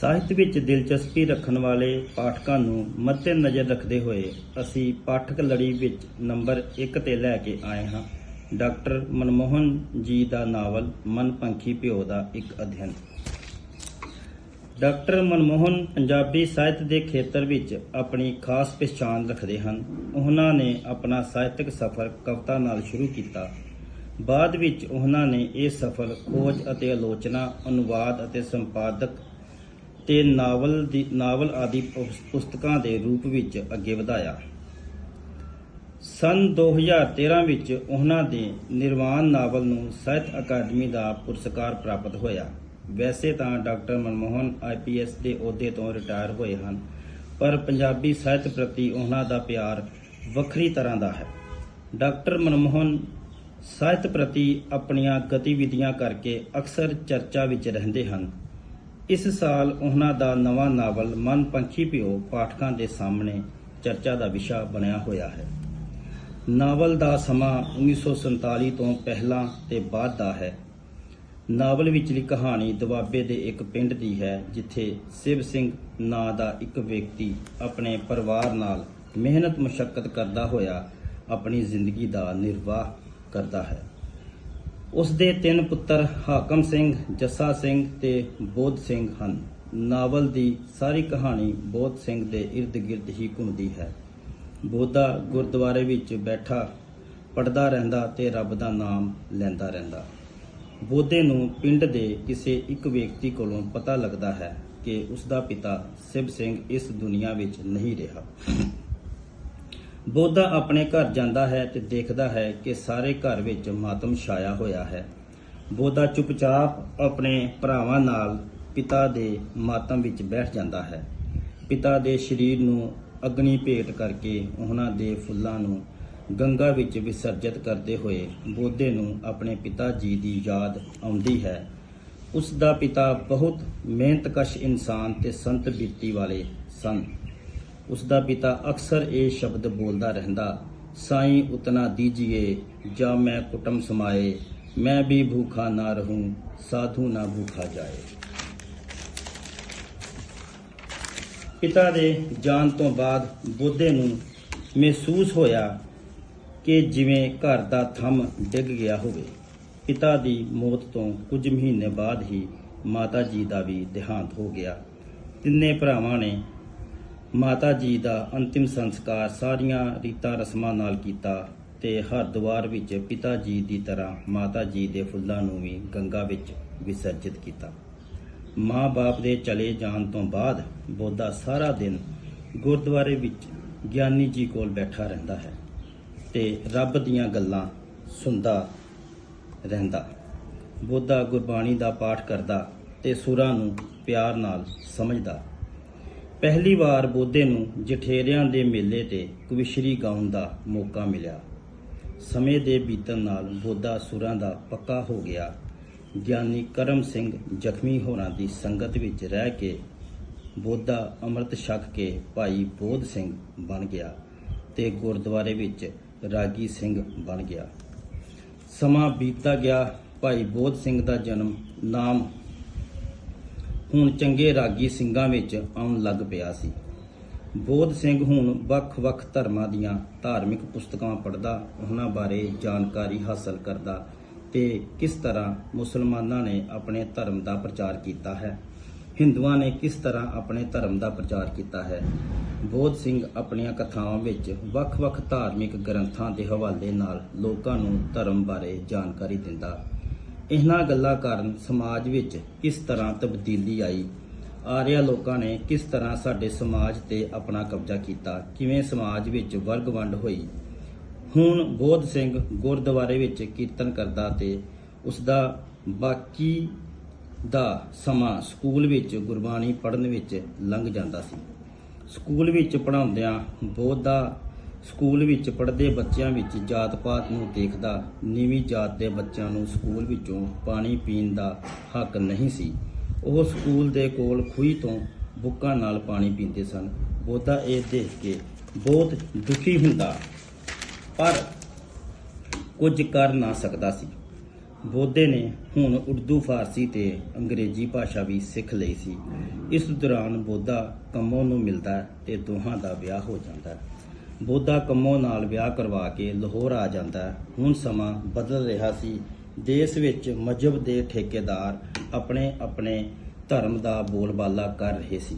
ਸਾਹਿਤ ਵਿੱਚ ਦਿਲਚਸਪੀ ਰੱਖਣ ਵਾਲੇ ਪਾਠਕਾਂ ਨੂੰ ਮੱਦੇ ਨਜ਼ਰ ਰੱਖਦੇ ਹੋਏ ਅਸੀਂ ਪਾਠਕ ਲੜੀ ਵਿੱਚ ਨੰਬਰ 1 ਤੇ ਲੈ ਕੇ ਆਏ ਹਾਂ। ਡਾਕਟਰ ਮਨਮੋਹਨ ਜੀ ਦਾ ਨਾਵਲ ਮਨਪੰਖੀ ਪਿਓ ਦਾ ਇੱਕ ਅਧਿਐਨ। ਡਾਕਟਰ ਮਨਮੋਹਨ ਪੰਜਾਬੀ ਸਾਹਿਤ ਦੇ ਖੇਤਰ ਵਿੱਚ ਆਪਣੀ ਖਾਸ ਪਛਾਣ ਰੱਖਦੇ ਹਨ। ਉਹਨਾਂ ਨੇ ਆਪਣਾ ਸਾਹਿਤਕ ਸਫ਼ਰ ਕਵਿਤਾ ਨਾਲ ਸ਼ੁਰੂ ਕੀਤਾ। ਬਾਅਦ ਵਿੱਚ ਉਹਨਾਂ ਨੇ ਇਹ ਸਫ਼ਰ ਖੋਜ ਅਤੇ ਆਲੋਚਨਾ, ਅਨੁਵਾਦ ਅਤੇ ਸੰਪਾਦਕ ਤੇ ਨਾਵਲ ਦੀ, ਨਾਵਲ ਆਦਿ ਪੁਸ- ਪੁਸਤਕਾਂ ਦੇ ਰੂਪ ਵਿੱਚ ਅੱਗੇ ਵਧਾਇਆ। ਸਨ 2013 ਵਿੱਚ ਉਹਨਾਂ ਦੇ ਨਿਰਵਾਣ ਨਾਵਲ ਨੂੰ ਸਾਹਿਤ ਅਕਾਦਮੀ ਦਾ ਪੁਰਸਕਾਰ ਪ੍ਰਾਪਤ ਹੋਇਆ। ਵੈਸੇ ਤਾਂ ਡਾਕਟਰ ਮਨਮੋਹਨ ਆਈਪੀਐਸ ਦੇ ਅਹੁਦੇ ਤੋਂ ਰਿਟਾਇਰ ਹੋਏ ਹਨ, ਪਰ ਪੰਜਾਬੀ ਸਾਹਿਤ ਪ੍ਰਤੀ ਉਹਨਾਂ ਦਾ ਪਿਆਰ ਵੱਖਰੀ ਤਰ੍ਹਾਂ ਦਾ ਹੈ। ਡਾਕਟਰ ਮਨਮੋਹਨ ਸਾਹਿਤ ਪ੍ਰਤੀ ਆਪਣੀਆਂ ਗਤੀਵਿਧੀਆਂ ਕਰਕੇ ਅਕਸਰ ਚਰਚਾ ਵਿੱਚ ਰਹਿੰਦੇ ਹਨ। ਇਸ ਸਾਲ ਉਹਨਾਂ ਦਾ ਨਵਾਂ ਨਾਵਲ ਮਨ ਪੰਛੀ ਪਿਓ ਪਾਠਕਾਂ ਦੇ ਸਾਹਮਣੇ ਚਰਚਾ ਦਾ ਵਿਸ਼ਾ ਬਣਿਆ ਹੋਇਆ ਹੈ। ਨਾਵਲ ਦਾ ਸਮਾਂ 1947 ਤੋਂ ਪਹਿਲਾਂ ਤੇ ਬਾਅਦ ਦਾ ਹੈ। ਨਾਵਲ ਵਿਚਲੀ ਕਹਾਣੀ ਦੁਆਬੇ ਦੇ ਇੱਕ ਪਿੰਡ ਦੀ ਹੈ, ਜਿੱਥੇ ਸਿਵ ਸਿੰਘ ਨਾਂ ਦਾ ਇੱਕ ਵਿਅਕਤੀ ਆਪਣੇ ਪਰਿਵਾਰ ਨਾਲ ਮਿਹਨਤ ਮੁਸ਼ਕਲ ਕਰਦਾ ਹੋਇਆ ਆਪਣੀ ਜ਼ਿੰਦਗੀ ਦਾ ਨਿਰਵਾਹ ਕਰਦਾ ਹੈ। ਉਸ ਦੇ ਤਿੰਨ ਪੁੱਤਰ ਹਾਕਮ ਸਿੰਘ, ਜੱਸਾ ਸਿੰਘ ਤੇ ਬੋਧ ਸਿੰਘ ਹਨ। ਨਾਵਲ ਦੀ ਸਾਰੀ ਕਹਾਣੀ ਬੋਧ ਸਿੰਘ ਦੇ ਇਰਦ-ਗਿਰਦ ਹੀ ਘੁੰਮਦੀ ਹੈ। ਬੋਧਾ ਗੁਰਦੁਆਰੇ ਵਿੱਚ ਬੈਠਾ ਪੜਦਾ ਰਹਿੰਦਾ ਤੇ ਰੱਬ ਦਾ ਨਾਮ ਲੈਂਦਾ ਰਹਿੰਦਾ। ਬੋਧੇ ਨੂੰ ਪਿੰਡ ਦੇ ਕਿਸੇ ਇੱਕ ਵਿਅਕਤੀ ਕੋਲੋਂ ਪਤਾ ਲੱਗਦਾ ਹੈ ਕਿ ਉਸ ਦਾ ਪਿਤਾ ਸਿਵ ਸਿੰਘ ਇਸ ਦੁਨੀਆ ਵਿੱਚ ਨਹੀਂ ਰਿਹਾ। ਬੋਧਾ ਆਪਣੇ ਘਰ ਜਾਂਦਾ ਹੈ ਤੇ ਦੇਖਦਾ ਹੈ ਕਿ ਸਾਰੇ ਘਰ ਵਿੱਚ ਮਾਤਮ ਛਾਇਆ ਹੋਇਆ ਹੈ। ਬੋਧਾ ਚੁੱਪਚਾਪ ਆਪਣੇ ਭਰਾਵਾਂ ਨਾਲ ਪਿਤਾ ਦੇ ਮਾਤਮ ਵਿੱਚ ਬੈਠ ਜਾਂਦਾ ਹੈ। ਪਿਤਾ ਦੇ ਸਰੀਰ ਨੂੰ ਅਗਨੀ ਭੇਟ ਕਰਕੇ ਉਹਨਾਂ ਦੇ ਫੁੱਲਾਂ ਨੂੰ ਗੰਗਾ ਵਿੱਚ ਵਿਸਰਜਿਤ ਕਰਦੇ ਹੋਏ ਬੋਧੇ ਨੂੰ ਆਪਣੇ ਪਿਤਾ ਜੀ ਦੀ ਯਾਦ ਆਉਂਦੀ ਹੈ। ਉਸ ਦਾ ਪਿਤਾ ਬਹੁਤ ਮਿਹਨਤਕਸ਼ ਇਨਸਾਨ ਤੇ ਸੰਤ ਬੀਤੀ ਵਾਲੇ ਸਨ। ਉਸ ਦਾ ਪਿਤਾ ਅਕਸਰ ਇਹ ਸ਼ਬਦ ਬੋਲਦਾ ਰਹਿੰਦਾ, ਸਾਈਂ ਉਤਨਾ ਦੀਜੀਏ, ਜਾਂ ਮੈਂ ਕੁਟਮ ਸਮਾਏ, ਮੈਂ ਵੀ ਭੂਖਾ ਨਾ ਰਹੂੰ, ਸਾਧੂ ਨਾ ਭੂਖਾ ਜਾਏ। ਪਿਤਾ ਦੇ ਜਾਣ ਤੋਂ ਬਾਅਦ ਬੋਧੇ ਨੂੰ ਮਹਿਸੂਸ ਹੋਇਆ ਕਿ ਜਿਵੇਂ ਘਰ ਦਾ ਥੰਮ ਡਿੱਗ ਗਿਆ ਹੋਵੇ। ਪਿਤਾ ਦੀ ਮੌਤ ਤੋਂ ਕੁਝ ਮਹੀਨੇ ਬਾਅਦ ਹੀ ਮਾਤਾ ਜੀ ਦਾ ਵੀ ਦੇਹਾਂਤ ਹੋ ਗਿਆ। ਤਿੰਨੇ ਭਰਾਵਾਂ ਨੇ ਮਾਤਾ ਜੀ ਦਾ ਅੰਤਿਮ ਸੰਸਕਾਰ ਸਾਰੀਆਂ ਰੀਤਾਂ ਰਸਮਾਂ ਨਾਲ ਕੀਤਾ ਤੇ ਹਰਦੁਆਰ ਵਿੱਚ ਪਿਤਾ ਜੀ ਦੀ ਤਰ੍ਹਾਂ ਮਾਤਾ ਜੀ ਦੇ ਫੁੱਲਾਂ ਨੂੰ ਵੀ ਗੰਗਾ ਵਿੱਚ ਵਿਸਰਜਿਤ ਕੀਤਾ। ਮਾਂ-ਬਾਪ ਦੇ ਚਲੇ ਜਾਣ ਤੋਂ ਬਾਅਦ ਬੋਧਾ ਸਾਰਾ ਦਿਨ ਗੁਰਦੁਆਰੇ ਵਿੱਚ ਗਿਆਨੀ ਜੀ ਕੋਲ ਬੈਠਾ ਰਹਿੰਦਾ ਹੈ ਤੇ ਰੱਬ ਦੀਆਂ ਗੱਲਾਂ ਸੁਣਦਾ ਰਹਿੰਦਾ। ਬੋਧਾ ਗੁਰਬਾਣੀ ਦਾ ਪਾਠ ਕਰਦਾ ਤੇ ਸੁਰਾਂ ਨੂੰ ਪਿਆਰ ਨਾਲ ਸਮਝਦਾ। ਪਹਿਲੀ ਵਾਰ ਬੋਧੇ ਨੂੰ ਜਠੇਰਿਆਂ ਦੇ ਮੇਲੇ ਤੇ ਕਵਿਸ਼ਰੀ ਗਾਉਣ ਦਾ ਮੌਕਾ ਮਿਲਿਆ। ਸਮੇਂ ਦੇ ਬੀਤਣ ਨਾਲ ਬੋਧਾ ਸੁਰਾਂ ਦਾ ਪੱਕਾ ਹੋ ਗਿਆ। ਗਿਆਨੀ ਕਰਮ ਸਿੰਘ ਜ਼ਖਮੀ ਹੋਰਾਂ ਦੀ ਸੰਗਤ ਵਿੱਚ ਰਹਿ ਕੇ ਬੋਧਾ ਅੰਮ੍ਰਿਤ ਛਕ ਕੇ ਭਾਈ ਬੋਧ ਸਿੰਘ ਬਣ ਗਿਆ ਤੇ ਗੁਰਦੁਆਰੇ ਵਿੱਚ ਰਾਗੀ ਸਿੰਘ ਬਣ ਗਿਆ। ਸਮਾਂ ਬੀਤਦਾ ਗਿਆ। ਭਾਈ ਬੋਧ ਸਿੰਘ ਦਾ ਜਨਮ ਨਾਮ ਹੁਣ ਚੰਗੇ ਰਾਗੀ ਸਿੰਘਾਂ ਵਿੱਚ ਆਉਣ ਲੱਗ ਪਿਆ ਸੀ। ਬੋਧ ਸਿੰਘ ਹੁਣ ਵੱਖ-ਵੱਖ ਧਰਮਾਂ ਦੀਆਂ ਧਾਰਮਿਕ ਪੁਸਤਕਾਂ ਪੜ੍ਹਦਾ, ਉਹਨਾਂ ਬਾਰੇ ਜਾਣਕਾਰੀ ਹਾਸਲ ਕਰਦਾ ਤੇ ਕਿਸ ਤਰ੍ਹਾਂ ਮੁਸਲਮਾਨਾਂ ਨੇ ਆਪਣੇ ਧਰਮ ਦਾ ਪ੍ਰਚਾਰ ਕੀਤਾ ਹੈ? ਹਿੰਦੂਆਂ ਨੇ ਕਿਸ ਤਰ੍ਹਾਂ ਆਪਣੇ ਧਰਮ ਦਾ ਪ੍ਰਚਾਰ ਕੀਤਾ ਹੈ? ਬੋਧ ਸਿੰਘ ਆਪਣੀਆਂ ਕਥਾਵਾਂ ਵਿੱਚ ਵੱਖ-ਵੱਖ ਧਾਰਮਿਕ ਗ੍ਰੰਥਾਂ ਦੇ ਹਵਾਲੇ ਨਾਲ ਲੋਕਾਂ ਨੂੰ ਧਰਮ ਬਾਰੇ ਜਾਣਕਾਰੀ ਦਿੰਦਾ ਇਹਨਾਂ ਗੱਲਾਂ ਕਾਰਨ ਸਮਾਜ ਵਿੱਚ ਕਿਸ ਤਰ੍ਹਾਂ ਤਬਦੀਲੀ ਆਈ? ਆਰਿਆ ਲੋਕਾਂ ਨੇ ਕਿਸ ਤਰ੍ਹਾਂ ਸਾਡੇ ਸਮਾਜ ਤੇ ਆਪਣਾ ਕਬਜ਼ਾ ਕੀਤਾ? ਕਿਵੇਂ ਸਮਾਜ ਵਿੱਚ ਵਰਗ ਵੰਡ ਹੋਈ? ਹੁਣ ਬੋਧ ਸਿੰਘ ਗੁਰਦੁਆਰੇ ਵਿੱਚ ਕੀਰਤਨ ਕਰਦਾ ਤੇ ਉਸ ਦਾ ਬਾਕੀ ਦਾ ਸਮਾਂ ਸਕੂਲ ਵਿੱਚ ਗੁਰਬਾਣੀ ਪੜ੍ਹਨ ਵਿੱਚ ਲੰਘ ਜਾਂਦਾ ਸੀ। ਸਕੂਲ ਵਿੱਚ ਪੜ੍ਹਾਉਂਦਿਆਂ ਬੋਧ ਦਾ ਸਕੂਲ ਵਿੱਚ ਪੜ੍ਹਦੇ ਬੱਚਿਆਂ ਵਿੱਚ ਜਾਤ ਪਾਤ ਨੂੰ ਦੇਖਦਾ, ਨੀਵੀਂ ਜਾਤ ਦੇ ਬੱਚਿਆਂ ਨੂੰ ਸਕੂਲ ਵਿੱਚੋਂ ਪਾਣੀ ਪੀਣ ਦਾ ਹੱਕ ਨਹੀਂ ਸੀ। ਉਹ ਸਕੂਲ ਦੇ ਕੋਲ ਖੂਹੀ ਤੋਂ ਬੁੱਕਾਂ ਨਾਲ ਪਾਣੀ ਪੀਂਦੇ ਸਨ। ਬੋਧਾ ਇਹ ਦੇਖ ਕੇ ਬਹੁਤ ਦੁਖੀ ਹੁੰਦਾ, ਪਰ ਕੁਝ ਕਰ ਨਾ ਸਕਦਾ ਸੀ। ਬੋਧੇ ਨੇ ਹੁਣ ਉਰਦੂ, ਫਾਰਸੀ ਤੇ ਅੰਗਰੇਜ਼ੀ ਭਾਸ਼ਾ ਵੀ ਸਿੱਖ ਲਈ ਸੀ। ਇਸ ਦੌਰਾਨ ਬੋਧਾ ਕੰਮੋਂ ਨੂੰ ਮਿਲਦਾ ਹੈ ਤੇ ਦੋਹਾਂ ਦਾ ਵਿਆਹ ਹੋ ਜਾਂਦਾ। ਬੋਧਾ ਕੰਮੋ ਨਾਲ ਵਿਆਹ ਕਰਵਾ ਕੇ ਲਾਹੌਰ ਆ ਜਾਂਦਾ ਹੁਣ ਸਮਾਂ ਬਦਲ ਰਿਹਾ ਸੀ। ਦੇਸ਼ ਵਿੱਚ ਮਜਬ ਦੇ ਠੇਕੇਦਾਰ ਆਪਣੇ ਆਪਣੇ ਧਰਮ ਦਾ ਬੋਲਬਾਲਾ ਕਰ ਰਹੇ ਸੀ।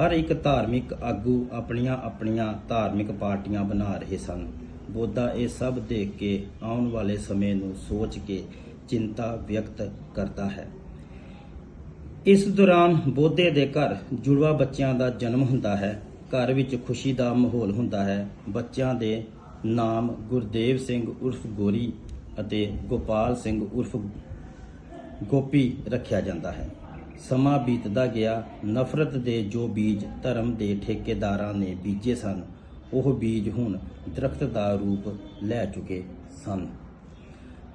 ਹਰ ਇੱਕ ਧਾਰਮਿਕ ਆਗੂ ਆਪਣੀਆਂ ਆਪਣੀਆਂ ਧਾਰਮਿਕ ਪਾਰਟੀਆਂ ਬਣਾ ਰਹੇ ਸਨ। ਬੋਧਾ ਇਹ ਸਭ ਦੇਖ ਕੇ ਆਉਣ ਵਾਲੇ ਸਮੇਂ ਨੂੰ ਸੋਚ ਕੇ ਚਿੰਤਾ ਵਿਅਕਤ ਕਰਦਾ ਹੈ। ਇਸ ਦੌਰਾਨ ਬੋਧੇ ਦੇ ਘਰ ਜੁੜਵਾ ਬੱਚਿਆਂ ਦਾ ਜਨਮ ਹੁੰਦਾ ਹੈ। ਘਰ ਵਿੱਚ ਖੁਸ਼ੀ ਦਾ ਮਾਹੌਲ ਹੁੰਦਾ ਹੈ। ਬੱਚਿਆਂ ਦੇ ਨਾਮ ਗੁਰਦੇਵ ਸਿੰਘ ਉਰਫ ਗੋਰੀ ਅਤੇ ਗੋਪਾਲ ਸਿੰਘ ਉਰਫ ਗੋਪੀ ਰੱਖਿਆ ਜਾਂਦਾ ਹੈ। ਸਮਾਂ ਬੀਤਦਾ ਗਿਆ। ਨਫ਼ਰਤ ਦੇ ਜੋ ਬੀਜ ਧਰਮ ਦੇ ਠੇਕੇਦਾਰਾਂ ਨੇ ਬੀਜੇ ਸਨ, ਉਹ ਬੀਜ ਹੁਣ ਦਰਖਤ ਦਾ ਰੂਪ ਲੈ ਚੁੱਕੇ ਸਨ।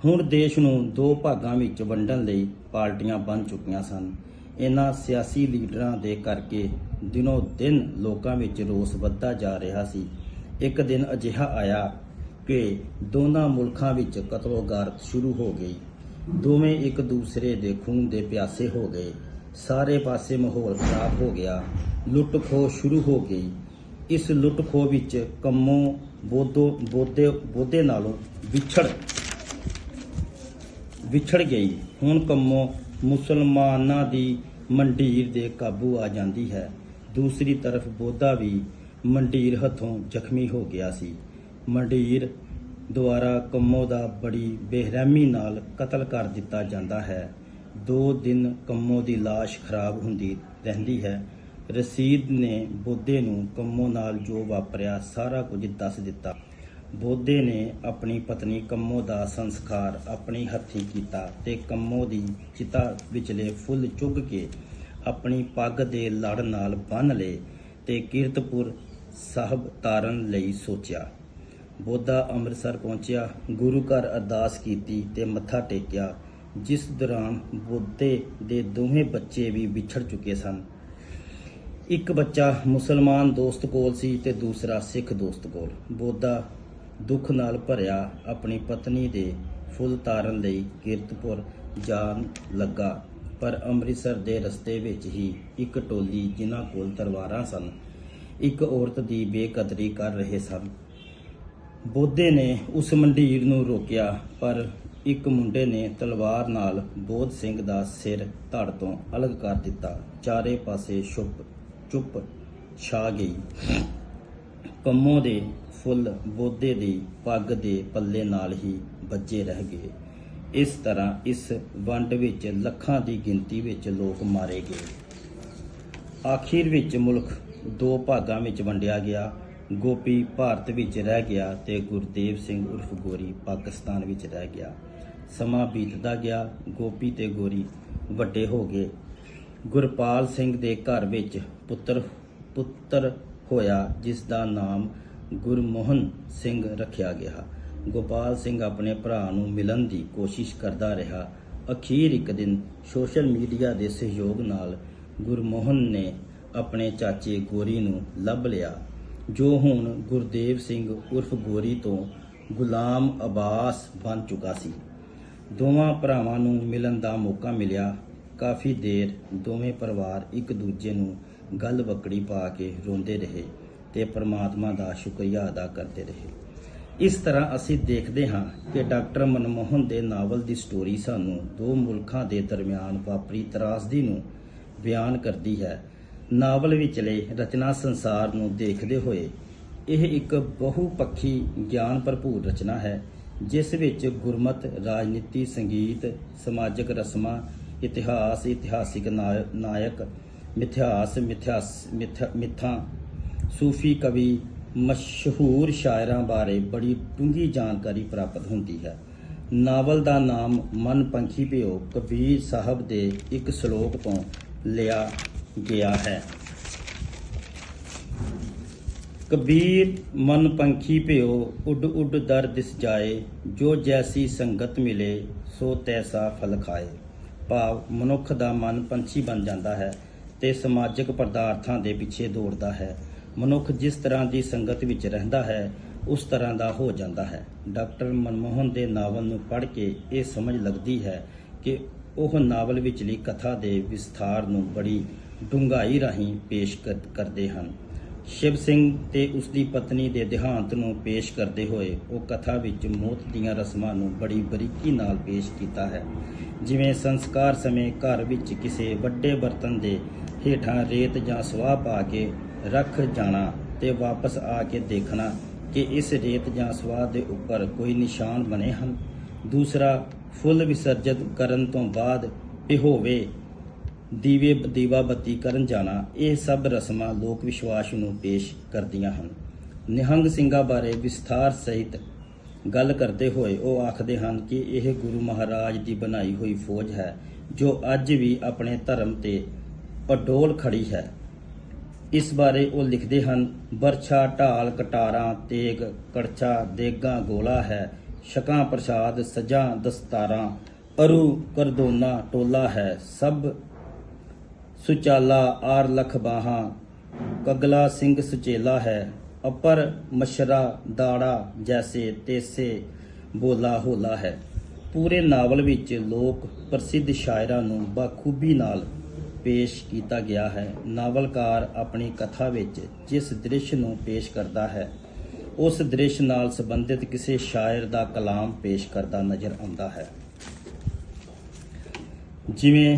ਹੁਣ ਦੇਸ਼ ਨੂੰ ਦੋ ਭਾਗਾਂ ਵਿੱਚ ਵੰਡਣ ਲਈ ਪਾਰਟੀਆਂ ਬਣ ਚੁੱਕੀਆਂ ਸਨ। ਇਹਨਾਂ ਸਿਆਸੀ ਲੀਡਰਾਂ ਦੇ ਕਰਕੇ ਦਿਨੋ ਦਿਨ ਲੋਕਾਂ ਵਿੱਚ ਰੋਸ ਵੱਧਦਾ ਜਾ ਰਿਹਾ ਸੀ। ਇੱਕ ਦਿਨ ਅਜਿਹਾ ਆਇਆ ਕਿ ਦੋਨਾਂ ਮੁਲਕਾਂ ਵਿੱਚ ਕਤਲੋਗਾਰਤ ਸ਼ੁਰੂ ਹੋ ਗਈ। ਦੋਵੇਂ ਇੱਕ ਦੂਸਰੇ ਦੇ ਖੂਨ ਦੇ ਪਿਆਸੇ ਹੋ ਗਏ। ਸਾਰੇ ਪਾਸੇ ਮਾਹੌਲ ਖਰਾਬ ਹੋ ਗਿਆ। ਲੁੱਟ ਖੋਹ ਸ਼ੁਰੂ ਹੋ ਗਈ। ਇਸ ਲੁੱਟ ਖੋਹ ਵਿੱਚ ਕੰਮੋਂ ਬੋਧੋ, ਬੋਧੇ ਬੋਧੇ ਨਾਲੋਂ ਵਿਛੜ ਵਿਛੜ ਗਈ। ਹੁਣ ਕੰਮੋਂ ਮੁਸਲਮਾਨਾਂ ਦੀ ਮੰਡੀਰ ਦੇ ਕਾਬੂ ਆ ਜਾਂਦੀ ਹੈ। ਦੂਸਰੀ ਤਰਫ ਬੋਧਾ ਵੀ ਮੰਡੀਰ ਹੱਥੋਂ ਜ਼ਖਮੀ ਹੋ ਗਿਆ ਸੀ। ਮੰਡੀਰ ਦੁਆਰਾ ਕੰਮੋ ਦਾ ਬੜੀ ਬੇਰਹਿਮੀ ਨਾਲ ਕਤਲ ਕਰ ਦਿੱਤਾ ਜਾਂਦਾ ਹੈ। ਦੋ ਦਿਨ ਕੰਮੋ ਦੀ লাশ ਖਰਾਬ ਹੁੰਦੀ ਰਹਿੰਦੀ ਹੈ। ਰਸੀਦ ਨੇ ਬੋਧੇ ਨੂੰ ਕੰਮੋ ਨਾਲ ਜੋ ਵਾਪਰਿਆ ਸਾਰਾ ਕੁਝ ਦੱਸ ਦਿੱਤਾ। ਬੋਧੇ ਨੇ ਆਪਣੀ ਪਤਨੀ ਕੰਮੋ ਦਾ ਸੰਸਕਾਰ ਆਪਣੀ ਹੱਥੀਂ ਕੀਤਾ ਤੇ ਕੰਮੋ ਦੀ ਚਿਤਾ ਵਿਚਲੇ ਫੁੱਲ ਚੁੱਗ ਕੇ ਆਪਣੀ ਪੱਗ ਦੇ ਲੜ ਨਾਲ ਬੰਨ੍ਹ ਲਏ ਤੇ ਕੀਰਤਪੁਰ ਸਾਹਿਬ ਤਾਰਨ ਲਈ ਸੋਚਿਆ। ਬੋਧਾ ਅੰਮ੍ਰਿਤਸਰ ਪਹੁੰਚਿਆ, ਗੁਰੂ ਘਰ ਅਰਦਾਸ ਕੀਤੀ ਤੇ ਮੱਥਾ ਟੇਕਿਆ, ਜਿਸ ਦੌਰਾਨ ਬੋਧੇ ਦੇ ਦੋਵੇਂ ਬੱਚੇ ਵੀ ਵਿਛੜ ਚੁੱਕੇ ਸਨ। ਇੱਕ ਬੱਚਾ ਮੁਸਲਮਾਨ ਦੋਸਤ ਕੋਲ ਸੀ ਤੇ ਦੂਸਰਾ ਸਿੱਖ ਦੋਸਤ ਕੋਲ। ਬੋਧਾ ਦੁੱਖ ਨਾਲ ਭਰਿਆ ਆਪਣੀ ਪਤਨੀ ਦੇ ਫੁੱਲ ਤਾਰਨ ਲਈ ਕੀਰਤਪੁਰ ਜਾਣ ਲੱਗਾ। ਪਰ ਅੰਮ੍ਰਿਤਸਰ ਦੇ ਰਸਤੇ ਵਿੱਚ ਹੀ ਇੱਕ ਟੋਲੀ ਜਿਨ੍ਹਾਂ ਕੋਲ ਤਲਵਾਰਾਂ ਸਨ, ਇੱਕ ਔਰਤ ਦੀ ਬੇਕਦਰੀ ਕਰ ਰਹੇ ਸਨ। ਬੋਧੇ ਨੇ ਉਸ ਮੰਡੀਰ ਨੂੰ ਰੋਕਿਆ, ਪਰ ਇੱਕ ਮੁੰਡੇ ਨੇ ਤਲਵਾਰ ਨਾਲ ਬੋਧ ਸਿੰਘ ਦਾ ਸਿਰ ਧੜ ਤੋਂ ਅਲੱਗ ਕਰ ਦਿੱਤਾ। ਚਾਰੇ ਪਾਸੇ ਛੁਪ ਚੁੱਪ ਛਾ ਗਈ। ਕੰਮੋਂ ਦੇ ਫੁੱਲ ਬੋਧੇ ਦੀ ਪੱਗ ਦੇ ਪੱਲੇ ਨਾਲ ਹੀ ਵੱਜੇ ਰਹਿ ਗਏ। ਇਸ ਤਰ੍ਹਾਂ ਇਸ ਵੰਡ ਵਿੱਚ ਲੱਖਾਂ ਦੀ ਗਿਣਤੀ ਵਿੱਚ ਲੋਕ ਮਾਰੇ ਗਏ। ਆਖਿਰ ਵਿੱਚ ਮੁਲਕ ਦੋ ਭਾਗਾਂ ਵਿੱਚ ਵੰਡਿਆ ਗਿਆ। ਗੋਪੀ ਭਾਰਤ ਵਿੱਚ ਰਹਿ ਗਿਆ ਤੇ ਗੁਰਦੇਵ ਸਿੰਘ ਉਰਫ ਗੋਰੀ ਪਾਕਿਸਤਾਨ ਵਿੱਚ ਰਹਿ ਗਿਆ। ਸਮਾਂ ਬੀਤਦਾ ਗਿਆ, ਗੋਪੀ ਤੇ ਗੋਰੀ ਵੱਡੇ ਹੋ ਗਏ। ਗੁਰਪਾਲ ਸਿੰਘ ਦੇ ਘਰ ਵਿੱਚ ਪੁੱਤਰ ਪੁੱਤਰ ਹੋਇਆ, ਜਿਸ ਦਾ ਨਾਮ ਗੁਰਮੋਹਨ ਸਿੰਘ ਰੱਖਿਆ ਗਿਆ। ਗੋਪਾਲ ਸਿੰਘ ਆਪਣੇ ਭਰਾ ਨੂੰ ਮਿਲਣ ਦੀ ਕੋਸ਼ਿਸ਼ ਕਰਦਾ ਰਿਹਾ। ਅਖੀਰ ਇੱਕ ਦਿਨ ਸੋਸ਼ਲ ਮੀਡੀਆ ਦੇ ਸਹਿਯੋਗ ਨਾਲ ਗੁਰਮੋਹਨ ਨੇ ਆਪਣੇ ਚਾਚੇ ਗੋਰੀ ਨੂੰ ਲੱਭ ਲਿਆ, ਜੋ ਹੁਣ ਗੁਰਦੇਵ ਸਿੰਘ ਉਰਫ ਗੋਰੀ ਤੋਂ ਗੁਲਾਮ ਅਬਾਸ ਬਣ ਚੁੱਕਾ ਸੀ। ਦੋਵਾਂ ਭਰਾਵਾਂ ਨੂੰ ਮਿਲਣ ਦਾ ਮੌਕਾ ਮਿਲਿਆ। ਕਾਫੀ ਦੇਰ ਦੋਵੇਂ ਪਰਿਵਾਰ ਇੱਕ ਦੂਜੇ ਨੂੰ ਗੱਲ ਬੱਕੜੀ ਪਾ ਕੇ ਰੋਂਦੇ ਰਹੇ ਤੇ ਪ੍ਰਮਾਤਮਾ ਦਾ ਸ਼ੁਕਰੀਆ ਅਦਾ ਕਰਦੇ ਰਹੇ। ਇਸ ਤਰ੍ਹਾਂ ਅਸੀਂ ਦੇਖਦੇ ਹਾਂ ਕਿ ਡਾਕਟਰ ਮਨਮੋਹਨ ਦੇ ਨਾਵਲ ਦੀ ਸਟੋਰੀ ਸਾਨੂੰ ਦੋ ਮੁਲਕਾਂ ਦੇ ਦਰਮਿਆਨ ਵਾਪਰੀ ਤਰਾਸਦੀ ਨੂੰ ਬਿਆਨ ਕਰਦੀ ਹੈ। ਨਾਵਲ ਵਿਚਲੇ ਰਚਨਾ ਸੰਸਾਰ ਨੂੰ ਦੇਖਦੇ ਹੋਏ ਇਹ ਇੱਕ ਬਹੁਪੱਖੀ ਗਿਆਨ ਭਰਪੂਰ ਰਚਨਾ ਹੈ, ਜਿਸ ਵਿੱਚ ਗੁਰਮਤ, ਰਾਜਨੀਤੀ, ਸੰਗੀਤ, ਸਮਾਜਿਕ ਰਸਮਾਂ, ਇਤਿਹਾਸ, ਇਤਿਹਾਸਿਕ ਨਾਇ- ਨਾਇਕ ਮਿਥਿਆਸ ਮਿਥਿਆਸ, ਮਿਥ- ਮਿੱਥਾਂ। ਸੂਫੀ ਕਵੀ ਮਸ਼ਹੂਰ ਸ਼ਾਇਰਾਂ ਬਾਰੇ ਬੜੀ ਡੂੰਘੀ ਜਾਣਕਾਰੀ ਪ੍ਰਾਪਤ ਹੁੰਦੀ ਹੈ। ਨਾਵਲ ਦਾ ਨਾਮ ਮਨ ਪੰਖੀ ਭਿਓ ਕਬੀਰ ਸਾਹਿਬ ਦੇ ਇੱਕ ਸ਼ਲੋਕ ਤੋਂ ਲਿਆ ਗਿਆ ਹੈ। ਕਬੀਰ, ਮਨ ਪੰਖੀ ਭਿਓ, ਉੱਡ ਉੱਡ ਦਰ ਦਿਸ ਜਾਏ, ਜੋ ਜੈਸੀ ਸੰਗਤ ਮਿਲੇ, ਸੋ ਤੈਸਾ ਫਲ ਖਾਏ। ਭਾਵ ਮਨੁੱਖ ਦਾ ਮਨ ਪੰਛੀ ਬਣ ਜਾਂਦਾ ਹੈ। ਤੇ ਸਮਾਜਿਕ ਪਦਾਰਥਾਂ ਦੇ ਪਿੱਛੇ ਦੌੜਦਾ ਹੈ। ਮਨੁੱਖ ਜਿਸ ਤਰ੍ਹਾਂ ਦੀ ਸੰਗਤ ਵਿੱਚ ਰਹਿੰਦਾ ਹੈ, ਉਸ ਤਰ੍ਹਾਂ ਦਾ ਹੋ ਜਾਂਦਾ ਹੈ। ਡਾਕਟਰ ਮਨਮੋਹਨ ਦੇ ਨਾਵਲ ਨੂੰ ਪੜ੍ਹ ਕੇ ਇਹ ਸਮਝ ਲੱਗਦੀ ਹੈ ਕਿ ਉਹ ਨਾਵਲ ਵਿਚਲੀ ਕਥਾ ਦੇ ਵਿਸਥਾਰ ਨੂੰ ਬੜੀ ਡੂੰਘਾਈ ਰਾਹੀਂ ਪੇਸ਼ ਕਰ- ਕਰਦੇ ਹਨ। ਸ਼ਿਵ ਸਿੰਘ ਤੇ ਉਸ ਦੀ ਪਤਨੀ ਦੇ ਦੇਹਾਂਤ ਨੂੰ ਪੇਸ਼ ਕਰਦੇ ਹੋਏ ਉਹ ਕਥਾ ਵਿੱਚ ਮੌਤ ਦੀਆਂ ਰਸਮਾਂ ਨੂੰ ਬੜੀ ਬਰੀਕੀ ਨਾਲ ਪੇਸ਼ ਕੀਤਾ ਹੈ। ਜਿਵੇਂ ਸੰਸਕਾਰ ਸਮੇਂ ਘਰ ਵਿੱਚ ਕਿਸੇ ਵੱਡੇ ਬਰਤਨ ਦੇ ਹੇਠਾਂ ਰੇਤ ਜਾਂ ਸਵਾਹ ਪਾ ਕੇ ਰੱਖ ਜਾਣਾ ਤੇ ਵਾਪਸ ਆ ਕੇ ਦੇਖਣਾ ਕਿ ਇਸ ਰੇਤ ਜਾਂ ਸਵਾਹ ਦੇ ਉੱਪਰ ਕੋਈ ਨਿਸ਼ਾਨ ਬਣੇ ਹਨ। ਦੂਸਰਾ, ਫੁੱਲ ਵਿਸਰਜਿਤ ਕਰਨ ਤੋਂ ਬਾਅਦ ਪਿਹੋਵੇ ਦੀਵੇ ਦੀਵਾ ਬੱਤੀ ਕਰਨ ਜਾਣਾ, ਇਹ ਸਭ ਰਸਮਾਂ ਲੋਕ ਵਿਸ਼ਵਾਸ ਨੂੰ ਪੇਸ਼ ਕਰਦੀਆਂ ਹਨ। ਨਿਹੰਗ ਸਿੰਘਾਂ ਬਾਰੇ ਵਿਸਥਾਰ ਸਹਿਤ ਗੱਲ ਕਰਦੇ ਹੋਏ ਉਹ ਆਖਦੇ ਹਨ ਕਿ ਇਹ ਗੁਰੂ ਮਹਾਰਾਜ ਦੀ ਬਣਾਈ ਹੋਈ ਫੌਜ ਹੈ, ਜੋ ਅੱਜ ਵੀ ਆਪਣੇ ਧਰਮ ਤੇ ਅਡੋਲ ਖੜੀ ਹੈ। ਇਸ ਬਾਰੇ ਉਹ ਲਿਖਦੇ ਹਨ ਬਰਛਾ ਢਾਲ, ਕਟਾਰਾਂ, ਤੇਗ, ਕੜਛਾ, ਦੇਗਾ, ਗੋਲਾ ਹੈ, ਸ਼ਕਾਂ, ਪ੍ਰਸਾਦ, ਸਜਾ, ਦਸਤਾਰਾਂ, ਅਰੂ, ਕਰਦੋਨਾ, ਟੋਲਾ ਹੈ, ਸਭ ਸੁਚਾਲਾ, ਆਰ, ਲਖ, ਬਾਹਾਂ, ਕਗਲਾ, ਸਿੰਘ, ਸੁਚੇਲਾ ਹੈ, ਅਪਰ, ਮਸ਼ਰਾ, ਦਾੜਾ, ਜੈਸੇ, ਤੇਸੇ, ਬੋਲਾ, ਹੋਲਾ ਹੈ। ਪੂਰੇ ਨਾਵਲ ਵਿੱਚ ਲੋਕ ਪ੍ਰਸਿੱਧ ਸ਼ਾਇਰਾਂ ਨੂੰ ਬਾਖੂਬੀ ਨਾਲ ਪੇਸ਼ ਕੀਤਾ ਗਿਆ ਹੈ। ਨਾਵਲਕਾਰ ਆਪਣੀ ਕਥਾ ਵਿੱਚ ਜਿਸ ਦ੍ਰਿਸ਼ ਨੂੰ ਪੇਸ਼ ਕਰਦਾ ਹੈ, ਉਸ ਦ੍ਰਿਸ਼ ਨਾਲ ਸੰਬੰਧਿਤ ਕਿਸੇ ਸ਼ਾਇਰ ਦਾ ਕਲਾਮ ਪੇਸ਼ ਕਰਦਾ ਨਜ਼ਰ ਆਉਂਦਾ ਹੈ। ਜਿਵੇਂ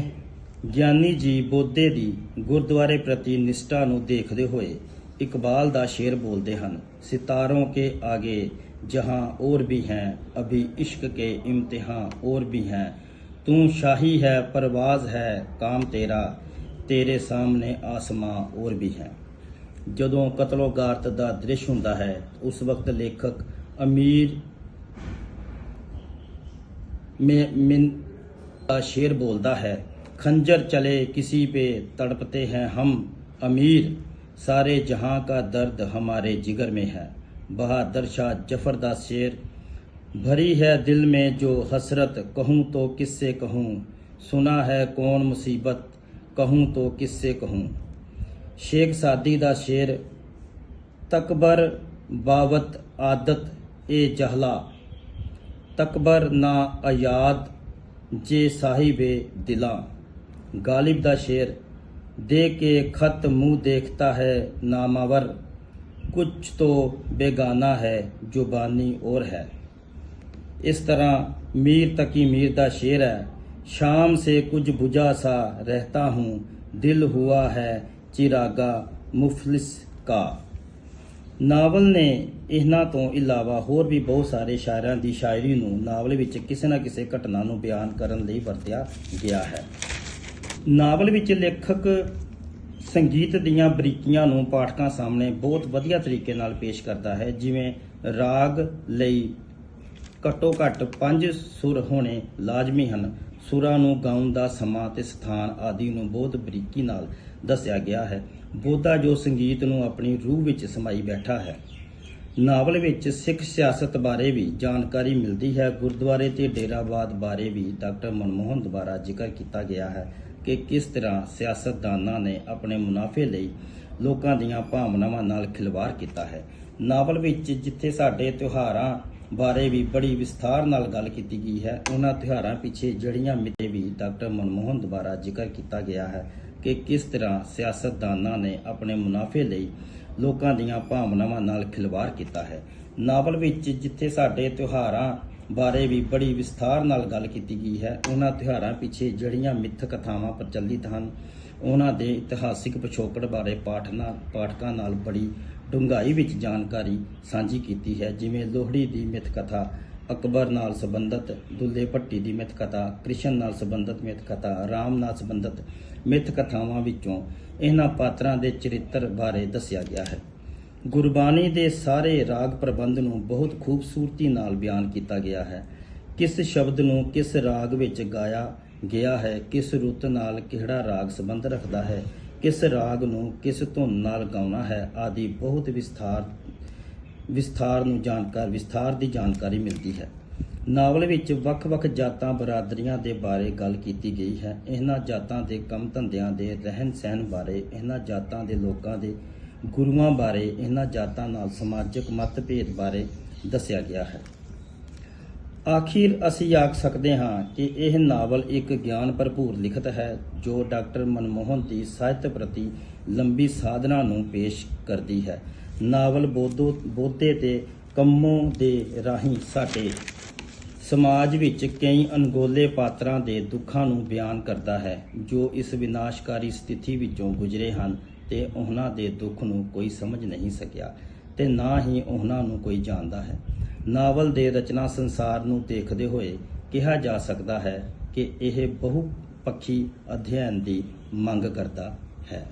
ਗਿਆਨੀ ਜੀ ਬੋਧੇ ਦੀ ਗੁਰਦੁਆਰੇ ਪ੍ਰਤੀ ਨਿਸ਼ਠਾ ਨੂੰ ਦੇਖਦੇ ਹੋਏ ਇਕਬਾਲ ਦਾ ਸ਼ੇਰ ਬੋਲਦੇ ਹਨ, ਸਿਤਾਰੋਂ ਕੇ ਆਗੇ ਜਹਾਂ ਔਰ ਵੀ ਹੈ, ਅਭੀ ਇਸ਼ਕ ਕੇ ਇਮਤਿਹਾਨ ਔਰ ਵੀ ਹੈ तू शाही है परवाज है काम तेरा ਤੇਰੇ ਸਾਹਮਣੇ ਆਸਮਾਂ ਹੋਰ ਵੀ ਹੈ ਜਦੋਂ ਕਤਲੋ ਗਾਰਤ ਦਾ ਦ੍ਰਿਸ਼ ਹੁੰਦਾ ਹੈ ਉਸ ਵਕਤ ਲੇਖਕ ਅਮੀਰ में मिन का शेर बोलता है खंजर चले किसी पे तड़पते हैं हम अमीर सारे जहां का दर्द हमारे जिगर में है बहादुर शाह जफर दा शेर भरी है दिल में जो हसरत कहूँ तो किससे कहूँ सुना है कौन मुसीबत कहूँ तो किससे कहूँ शेख सादी दा शेर तकबर बावत आदत ए जहला तकबर ना अयाद जे साहिबे दिला गालिब दा शेर दे के खत मुंह देखता है नामावर कुछ तो बेगाना है जुबानी और है ਇਸ ਤਰ੍ਹਾਂ ਮੀਰ ਤਕੀ ਮੀਰ ਦਾ ਸ਼ੇਰ ਹੈ, ਸ਼ਾਮ ਸੇ ਕੁਝ ਬੁਝਾ ਸਾ ਰਹਤਾ ਹੂੰ, ਦਿਲ ਹੁਆ ਹੈ ਚਿਰਾਗਾ ਮੁਫਲਿਸ ਕਾ। ਨਾਵਲ ਨੇ ਇਹਨਾਂ ਤੋਂ ਇਲਾਵਾ ਹੋਰ ਵੀ ਬਹੁਤ ਸਾਰੇ ਸ਼ਾਇਰਾਂ ਦੀ ਸ਼ਾਇਰੀ ਨੂੰ ਨਾਵਲ ਵਿੱਚ ਕਿਸੇ ਨਾ ਕਿਸੇ ਘਟਨਾ ਨੂੰ ਬਿਆਨ ਕਰਨ ਲਈ ਵਰਤਿਆ ਗਿਆ ਹੈ। ਨਾਵਲ ਵਿੱਚ ਲੇਖਕ ਸੰਗੀਤ ਦੀਆਂ ਬਰੀਕੀਆਂ ਨੂੰ ਪਾਠਕਾਂ ਸਾਹਮਣੇ ਬਹੁਤ ਵਧੀਆ ਤਰੀਕੇ ਨਾਲ ਪੇਸ਼ ਕਰਦਾ ਹੈ, ਜਿਵੇਂ ਰਾਗ ਲਈ ਘੱਟੋ ਘੱਟ 5 ਸੁਰ ਹੋਣੇ ਲਾਜ਼ਮੀ ਹਨ। ਸੁਰਾਂ ਨੂੰ ਗਾਉਣ ਦਾ ਸਮਾਂ ਤੇ ਸਥਾਨ ਆਦਿ ਨੂੰ ਬਹੁਤ ਬਰੀਕੀ ਨਾਲ ਦੱਸਿਆ ਗਿਆ ਹੈ। ਬੋਧਾ ਜੋ ਸੰਗੀਤ ਨੂੰ ਆਪਣੀ ਰੂਹ ਵਿੱਚ ਸਮਾਈ ਬੈਠਾ ਹੈ। ਨਾਵਲ ਵਿੱਚ ਸਿੱਖ ਸਿਆਸਤ ਬਾਰੇ ਵੀ ਜਾਣਕਾਰੀ ਮਿਲਦੀ ਹੈ। ਗੁਰਦੁਆਰੇ ਤੇ ਡੇਰਾਬਾਦ ਬਾਰੇ ਵੀ ਡਾਕਟਰ ਮਨਮੋਹਨ ਦੁਆਰਾ ਜ਼ਿਕਰ ਕੀਤਾ ਗਿਆ ਹੈ ਕਿ ਕਿਸ ਤਰ੍ਹਾਂ ਸਿਆਸਤਦਾਨਾਂ ਨੇ ਆਪਣੇ ਮੁਨਾਫੇ ਲਈ ਲੋਕਾਂ ਦੀਆਂ ਭਾਵਨਾਵਾਂ ਨਾਲ ਖਿਲਵਾੜ ਕੀਤਾ ਹੈ। ਨਾਵਲ ਵਿੱਚ ਜਿੱਥੇ ਸਾਡੇ ਤਿਉਹਾਰਾਂ ਬਾਰੇ ਵੀ ਬੜੀ ਵਿਸਥਾਰ ਨਾਲ ਗੱਲ ਕੀਤੀ ਗਈ ਹੈ। ਉਹਨਾਂ ਤਿਉਹਾਰਾਂ ਪਿੱਛੇ ਜੜੀਆਂ ਮਿੱਤੇ ਵੀ ਡਾਕਟਰ ਮਨਮੋਹਨ ਦੁਆਰਾ ਜ਼ਿਕਰ ਕੀਤਾ ਗਿਆ ਹੈ ਕਿ ਕਿਸ ਤਰ੍ਹਾਂ ਸਿਆਸਤਦਾਨਾਂ ਨੇ ਆਪਣੇ ਮੁਨਾਫੇ ਲਈ ਲੋਕਾਂ ਦੀਆਂ ਭਾਵਨਾਵਾਂ ਨਾਲ ਖਿਲਵਾੜ ਕੀਤਾ ਹੈ। ਨਾਵਲ ਵਿੱਚ ਜਿੱਥੇ ਸਾਡੇ ਤਿਉਹਾਰਾਂ ਬਾਰੇ ਵੀ ਬੜੀ ਵਿਸਥਾਰ ਨਾਲ ਗੱਲ ਕੀਤੀ ਗਈ ਹੈ, ਉਹਨਾਂ ਤਿਉਹਾਰਾਂ ਪਿੱਛੇ ਜੜੀਆਂ ਮਿੱਥ ਕਥਾਵਾਂ ਪ੍ਰਚਲਿਤ ਹਨ। ਉਹਨਾਂ ਦੇ ਇਤਿਹਾਸਿਕ ਪਿਛੋਕੜ ਬਾਰੇ ਪਾਠਨਾ ਪਾਠਕਾਂ ਨਾਲ ਬੜੀ ਡੂੰਘਾਈ ਵਿੱਚ ਜਾਣਕਾਰੀ ਸਾਂਝੀ ਕੀਤੀ ਹੈ, ਜਿਵੇਂ ਲੋਹੜੀ ਦੀ ਮਿੱਥ ਕਥਾ, ਅਕਬਰ ਨਾਲ ਸੰਬੰਧਿਤ, ਦੁੱਲੇ ਭੱਟੀ ਦੀ ਮਿੱਥ ਕਥਾ, ਕ੍ਰਿਸ਼ਨ ਨਾਲ ਸੰਬੰਧਿਤ ਮਿੱਥ ਕਥਾ, ਰਾਮ ਨਾਲ ਸੰਬੰਧਿਤ ਮਿੱਥ ਕਥਾਵਾਂ ਵਿੱਚੋਂ ਇਹਨਾਂ ਪਾਤਰਾਂ ਦੇ ਚਰਿੱਤਰ ਬਾਰੇ ਦੱਸਿਆ ਗਿਆ ਹੈ। ਗੁਰਬਾਣੀ ਦੇ ਸਾਰੇ ਰਾਗ ਪ੍ਰਬੰਧ ਨੂੰ ਬਹੁਤ ਖੂਬਸੂਰਤੀ ਨਾਲ ਬਿਆਨ ਕੀਤਾ ਗਿਆ ਹੈ। ਕਿਸ ਸ਼ਬਦ ਨੂੰ ਕਿਸ ਰਾਗ ਵਿੱਚ ਗਾਇਆ ਗਿਆ ਹੈ, ਕਿਸ ਰੁੱਤ ਨਾਲ ਕਿਹੜਾ ਰਾਗ ਸੰਬੰਧ ਰੱਖਦਾ ਹੈ ਕਿਸ ਰਾਗ ਨੂੰ ਕਿਸ ਧੁਨ ਨਾਲ ਗਾਉਣਾ ਹੈ, ਆਦਿ ਬਹੁਤ ਵਿਸਥਾਰ ਵਿਸਥਾਰ ਨੂੰ ਜਾਣਕਾਰ, ਵਿਸਥਾਰ ਦੀ ਜਾਣਕਾਰੀ ਮਿਲਦੀ ਹੈ। ਨਾਵਲ ਵਿੱਚ ਵੱਖ-ਵੱਖ ਜਾਤਾਂ ਬਰਾਦਰੀਆਂ ਦੇ ਬਾਰੇ ਗੱਲ ਕੀਤੀ ਗਈ ਹੈ। ਇਹਨਾਂ ਜਾਤਾਂ ਦੇ ਕੰਮ ਧੰਦਿਆਂ ਦੇ ਰਹਿਣ ਸਹਿਣ ਬਾਰੇ, ਇਹਨਾਂ ਜਾਤਾਂ ਦੇ ਲੋਕਾਂ ਦੇ ਗੁਰੂਆਂ ਬਾਰੇ, ਇਹਨਾਂ ਜਾਤਾਂ ਨਾਲ ਸਮਾਜਿਕ ਮਤਭੇਦ ਬਾਰੇ ਦੱਸਿਆ ਗਿਆ ਹੈ। ਆਖਿਰ ਅਸੀਂ ਆਖ ਸਕਦੇ ਹਾਂ ਕਿ ਇਹ ਨਾਵਲ ਇੱਕ ਗਿਆਨ ਭਰਪੂਰ ਲਿਖਤ ਹੈ, ਜੋ ਡਾਕਟਰ ਮਨਮੋਹਨ ਦੀ ਸਾਹਿਤ ਪ੍ਰਤੀ ਲੰਬੀ ਸਾਧਨਾ ਨੂੰ ਪੇਸ਼ ਕਰਦੀ ਹੈ। ਨਾਵਲ ਬੋਧੋ ਬੋਧੇ ਤੇ ਕੰਮੋਂ ਦੇ ਰਾਹੀਂ ਸਾਡੇ ਸਮਾਜ ਵਿੱਚ ਕਈ ਅਣਗੋਲੇ ਪਾਤਰਾਂ ਦੇ ਦੁੱਖਾਂ ਨੂੰ ਬਿਆਨ ਕਰਦਾ ਹੈ, ਜੋ ਇਸ ਵਿਨਾਸ਼ਕਾਰੀ ਸਥਿਤੀ ਵਿੱਚੋਂ ਗੁਜ਼ਰੇ ਹਨ ਤੇ ਉਹਨਾਂ ਦੇ ਦੁੱਖ ਨੂੰ ਕੋਈ ਸਮਝ ਨਹੀਂ ਸਕਿਆ ਤੇ ਨਾ ਹੀ ਉਹਨਾਂ ਨੂੰ ਕੋਈ ਜਾਣਦਾ ਹੈ। ਨਾਵਲ ਦੇ ਰਚਨਾ ਸੰਸਾਰ ਨੂੰ ਦੇਖਦੇ ਹੋਏ ਕਿਹਾ ਜਾ ਸਕਦਾ ਹੈ ਕਿ ਇਹ ਬਹੁ ਪੱਖੀ ਅਧਿਐਨ ਦੀ ਮੰਗ ਕਰਦਾ ਹੈ।